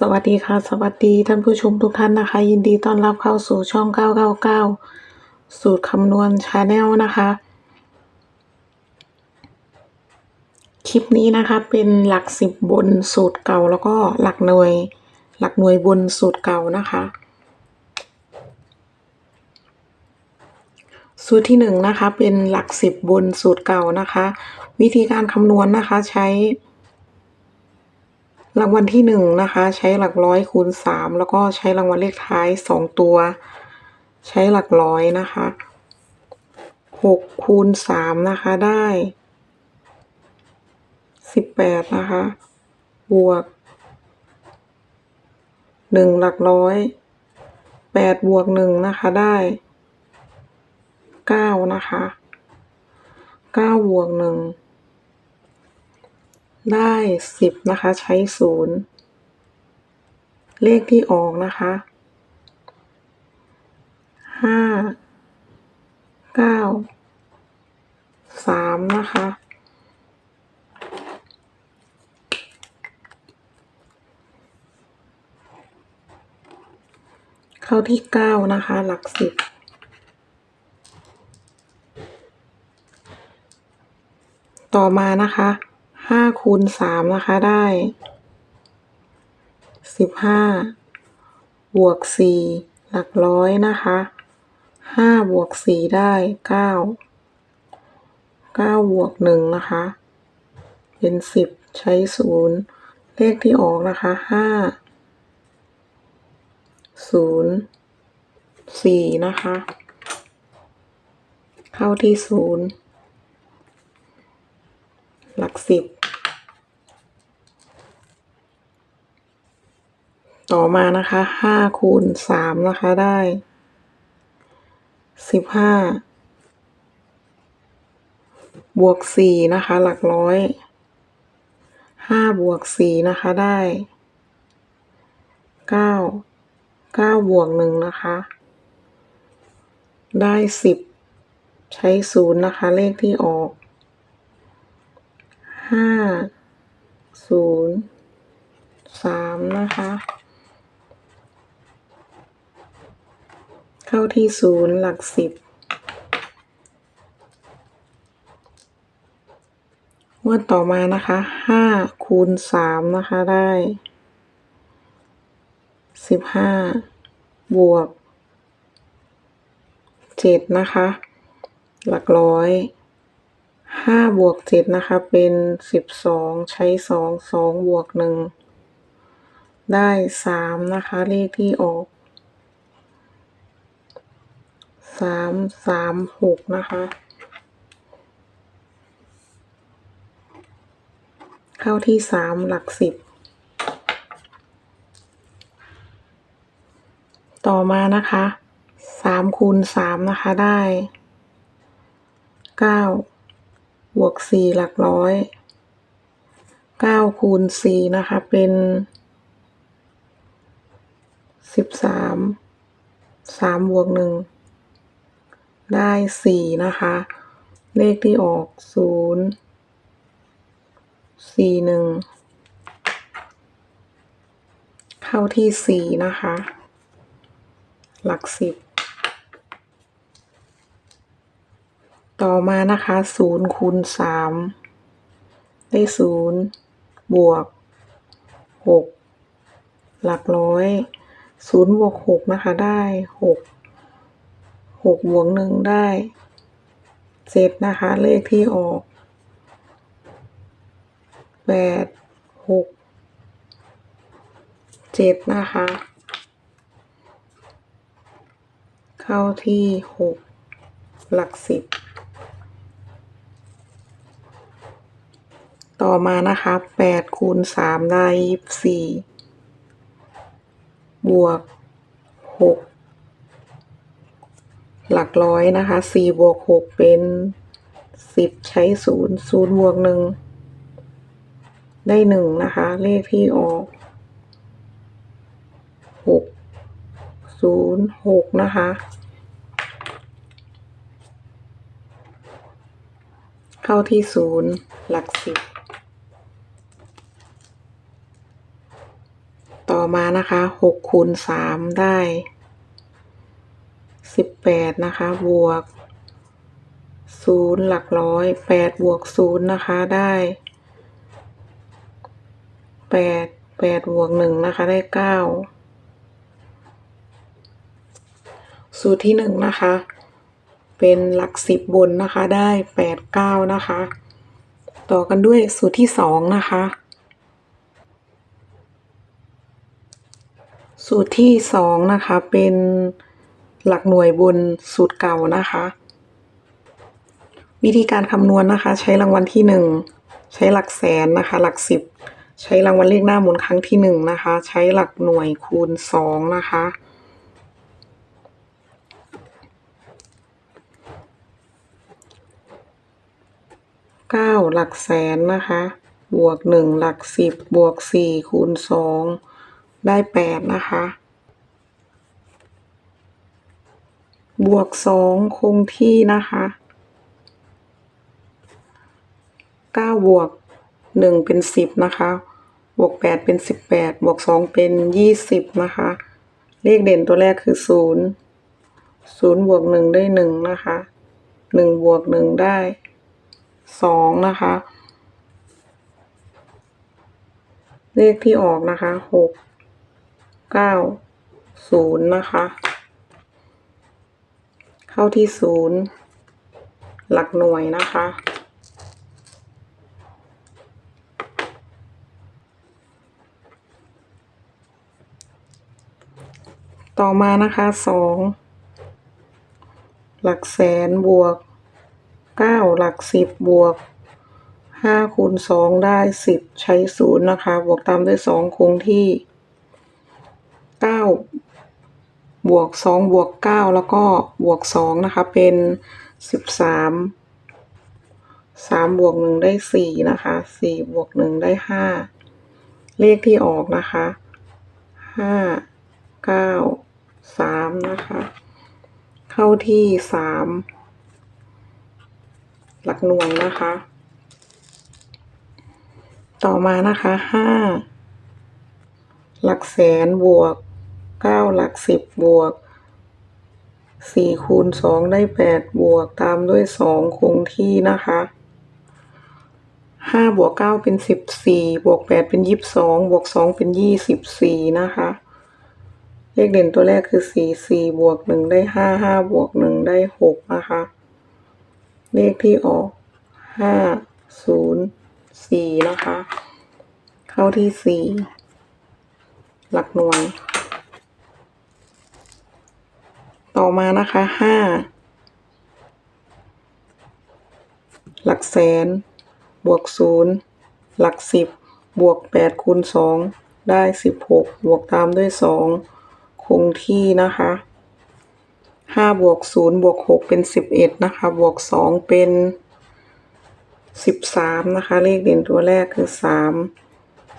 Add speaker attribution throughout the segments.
Speaker 1: สวัสดีค่ะ สวัสดีท่านผู้ชมทุกท่านนะคะ ยินดีต้อนรับเข้าสู่ช่อง 999 สูตรคำนวณชาแนลนะคะ คลิปนี้นะคะเป็นหลักสิบบนสูตรเก่าแล้วก็หลักหน่วย หลักหน่วยบนสูตรเก่านะคะ สูตรที่หนึ่งนะคะเป็นหลักสิบบนสูตรเก่านะคะ วิธีการคำนวณนะคะใช้ รางวัลที่หนึ่งนะคะ ใช้หลักร้อยคูณสามแล้วก็ใช้รางวัลเลขท้ายสองตัว ใช้หลักร้อยนะคะหกคูณสามนะคะได้สิบแปดนะคะบวกหนึ่งหลักร้อยแปดบวกหนึ่งนะคะได้เก้านะคะเก้าบวกหนึ่ง ได้สิบนะคะ ใช้ศูนย์เลขที่ออกนะคะห้าเก้าสามนะคะ เข้าที่เก้านะคะ หลักสิบต่อมานะคะ ห้าคูณสามนะคะได้สิบห้าบวกสี่หลักร้อยนะคะห้าบวกสี่ได้เก้าเก้าบวกหนึ่งนะคะ เป็นสิบใช้ศูนย์เลขที่ออกนะคะห้าศูนย์สี่นะคะ เข้าที่ศูนย์หลักสิบ ต่อมานะคะห้าคูณสามนะคะได้สิบห้าบวกสี่นะคะ หลักร้อยห้าบวกสี่นะคะได้เก้าเก้าบวกหนึ่งนะคะ ได้สิบใช้ศูนย์นะคะ เลขที่ออกห้าศูนย์สามนะคะ เข้าที่ศูนย์หลักสิบงวดต่อมานะคะห้าคูณสามนะคะได้สิบห้าบวกเจ็ดนะคะ หลักร้อยห้าบวกเจ็ดนะคะ เป็นสิบสองใช้สองสองบวกหนึ่งได้สามนะคะ เลขที่ออก สามสามหกนะคะ เข้าที่สามหลักสิบ ต่อมานะคะสามคูณสามนะคะได้เก้าบวกสี่หลักร้อยเก้าคูณสี่นะคะเป็นสิบสามสามบวกหนึ่ง ได้สี่นะคะ เลขที่ออกศูนย์สี่หนึ่งเข้าที่สี่นะคะ หลักสิบต่อมานะคะศูนย์คูณสามได้ศูนย์บวกหกหลักร้อยศูนย์บวกหกนะคะ ได้หก หกบวกหนึ่งได้เจ็ดนะคะ เลขที่ออกแปดหกเจ็ดนะคะ เข้าที่หกหลักสิบต่อมานะคะแปดคูณสามได้ยี่สี่บวกหก หลักร้อยนะคะสี่บวกหกเป็นสิบใช้ศูนย์ศูนย์บวกหนึ่งได้หนึ่งนะคะ เลขที่ออกหกศูนย์หกนะคะ เข้าที่ศูนย์หลักสิบต่อมานะคะหกคูณสามได้ สิบแปดนะคะ บวกศูนย์หลักร้อยแปดบวกศูนย์นะคะ ได้แปดแปดบวกหนึ่งนะคะ ได้เก้าสูตรที่หนึ่งนะคะ เป็นหลักสิบบนนะคะ ได้แปดเก้านะคะ ต่อกันด้วยสูตรที่สองนะคะสูตรที่สองนะคะเป็น หลักหน่วยบนสูตรเก่านะคะ วิธีการคำนวณนะคะ ใช้รางวัลที่หนึ่งใช้หลักแสนนะคะ หลักสิบใช้รางวัลเลขหน้าหมุนครั้งที่หนึ่งนะคะ ใช้หลักหน่วยคูณสองนะคะเก้าหลักแสนนะคะ บวกหนึ่งหลักสิบบวกสี่คูณสองได้แปดนะคะ บวกสองคงที่นะคะเก้าบวกหนึ่งเป็นสิบนะคะ บวกแปดเป็นสิบแปดบวกสองเป็นยี่สิบนะคะ เลขเด่นตัวแรกคือศูนย์ศูนย์บวกหนึ่งได้หนึ่งนะคะหนึ่งบวกหนึ่งได้สองนะคะ เลขที่ออกนะคะหกเก้าศูนย์นะคะ เข้าที่ศูนย์หลักหน่วยนะคะ ต่อมานะคะสองหลักแสนบวกเก้าหลักสิบบวกห้าคูณสองได้สิบใช้ศูนย์นะคะ บวกตามด้วยสองคงที่เก้า บวกสองบวกเก้าแล้วก็บวกสองนะคะ เป็นสิบสามสามบวกหนึ่งได้สี่นะคะสี่บวกหนึ่งได้ห้าเลขที่ออกนะคะห้าเก้าสามนะคะ เข้าที่สามหลักหน่วยนะคะ ต่อมานะคะห้าหลักแสนบวก เก้าหลักสิบบวกสี่คูณสองได้แปดบวกตามด้วยสองคงที่นะคะห้าบวกเก้าเป็นสิบสี่บวกแปดเป็นยี่สิบสองบวกสองเป็นยี่สิบสี่นะคะ เลขเด่นตัวแรกคือสี่สี่บวกหนึ่งได้ห้าห้าบวกหนึ่งได้หกนะคะ เลขที่ออกห้าศูนย์สี่นะคะ เข้าที่สี่หลักหน่วย ต่อมานะคะห้าหลักแสน บวกศูนย์หลักสิบบวกแปดคูณสองได้สิบหกบวกตามด้วยสองคงที่นะคะห้าบวกศูนย์บวกหกเป็นสิบเอ็ดนะคะ บวกสองเป็นสิบสามนะคะ เลขเด่นตัวแรกคือสาม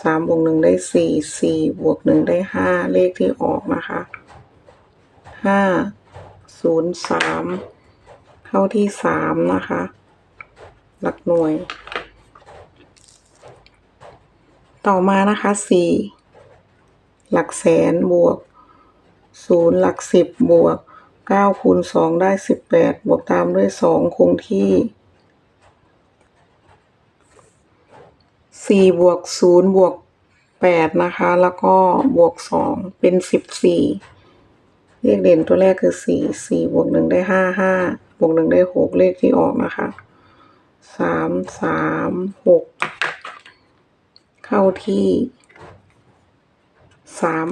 Speaker 1: สามบวกหนึ่งได้สี่สี่บวกหนึ่งได้ห้าเลขที่ออกนะคะห้า ศูนย์สามเข้าที่สามนะคะ หลักหน่วย ต่อมานะคะสี่หลักแสนบวกศูนย์หลักสิบบวกเก้าคูณสองได้สิบแปดบวกตามด้วยสองคงที่สี่บวกศูนย์บวกแปดนะคะ แล้วก็บวกสองเป็นสิบสี่ เลขเด่นตัวแรกคือสี่สี่บวกหนึ่งได้ห้าห้าบวกหนึ่งได้หกเลขที่ออกนะคะสามสามหกเข้าที่สาม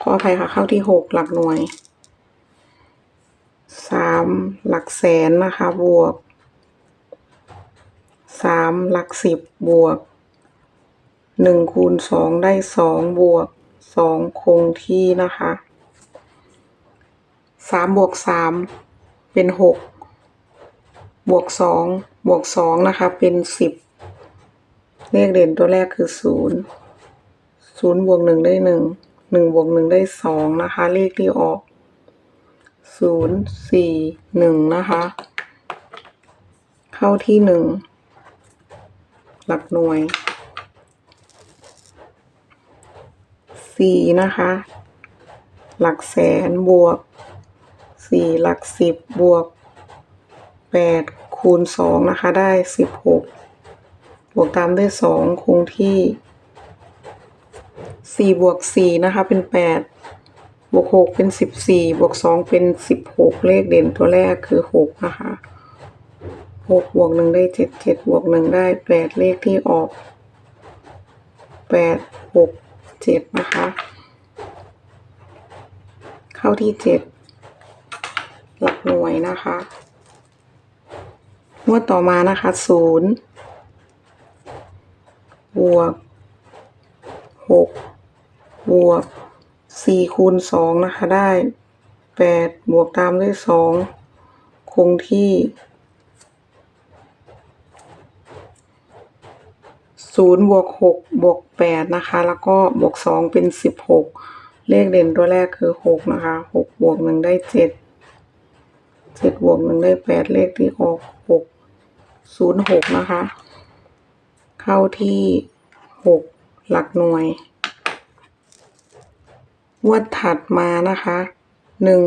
Speaker 1: ขออภัยค่ะเข้าที่หกหลักหน่วยสามหลักแสนนะคะบวกสามหลักสิบบวกหนึ่งคูณสองได้สองบวกสองคงที่นะคะ สามบวกสามเป็นหกบวกสองบวกสองนะคะ เป็นสิบเลขเด่นตัวแรกคือศูนย์ศูนย์บวกหนึ่งได้หนึ่งหนึ่งบวกหนึ่งได้สองนะคะ เลขที่ออกศูนย์สี่หนึ่งนะคะ เข้าที่หนึ่งหลักหน่วยสี่นะคะ หลักแสนบวก สี่หลักสิบบวกแปดคูณสองนะคะ ได้สิบหกบวกตามด้วยสองคงที่สี่บวกสี่นะคะ เป็นแปดบวกหกเป็นสิบสี่บวกสองเป็นสิบหกเลขเด่นตัวแรกคือหกนะคะหกบวกหนึ่งได้เจ็ดเจ็ดบวกหนึ่งได้แปดเลขที่ออกแปดหกเจ็ดนะคะ เข้าที่เจ็ด หลักหน่วยนะคะงวดต่อมานะคะศูนย์บวกหกบวกสี่คูณสองนะคะ ได้แปดบวกตามด้วยสองคงที่ศูนย์บวกหกบวกแปดนะคะ แล้วก็บวกสองเป็นสิบหกเลขเด่นตัวแรกคือหกนะคะหกบวกหนึ่งได้เจ็ด เจ็ดบวกหนึ่งได้แปดเลขที่ออกหกศูนย์หกนะคะ เข้าที่หกหลักหน่วยงวดถัดมานะคะหนึ่ง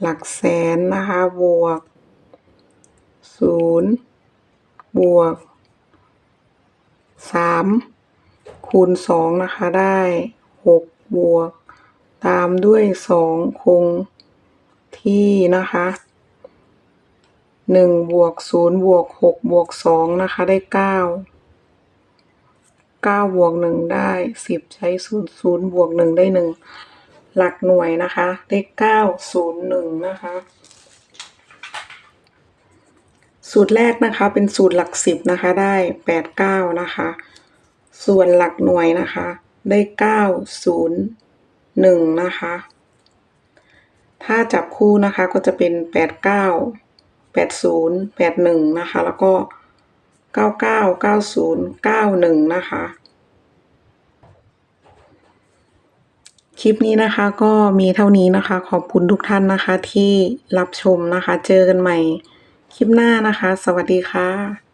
Speaker 1: หลักแสนนะคะบวกศูนย์บวกสามคูณสองนะคะได้หกบวก ตามด้วยสองคง ที่นะคะหนึ่งบวกศูนย์บวกหกบวกสองนะคะได้เก้าเก้าบวกหนึ่งได้สิบใช้ศูนย์ศูนย์บวกหนึ่งได้หนึ่งหลักหน่วยนะคะได้เก้าศูนย์หนึ่งนะคะสูตรแรกนะคะเป็นสูตรหลักสิบนะคะได้แปดเก้านะคะ ส่วนหลักหน่วยนะคะได้เก้าศูนย์หนึ่งนะคะ ถ้าจับคู่นะคะก็จะเป็นแปดเก้าแปดศูนย์แปดหนึ่งนะคะ แล้วก็เก้าเก้าเก้าศูนย์เก้าหนึ่งนะคะ คลิปนี้นะคะก็มีเท่านี้นะคะ ขอบคุณทุกท่านนะคะที่รับชมนะคะ เจอกันใหม่คลิปหน้านะคะ สวัสดีค่ะ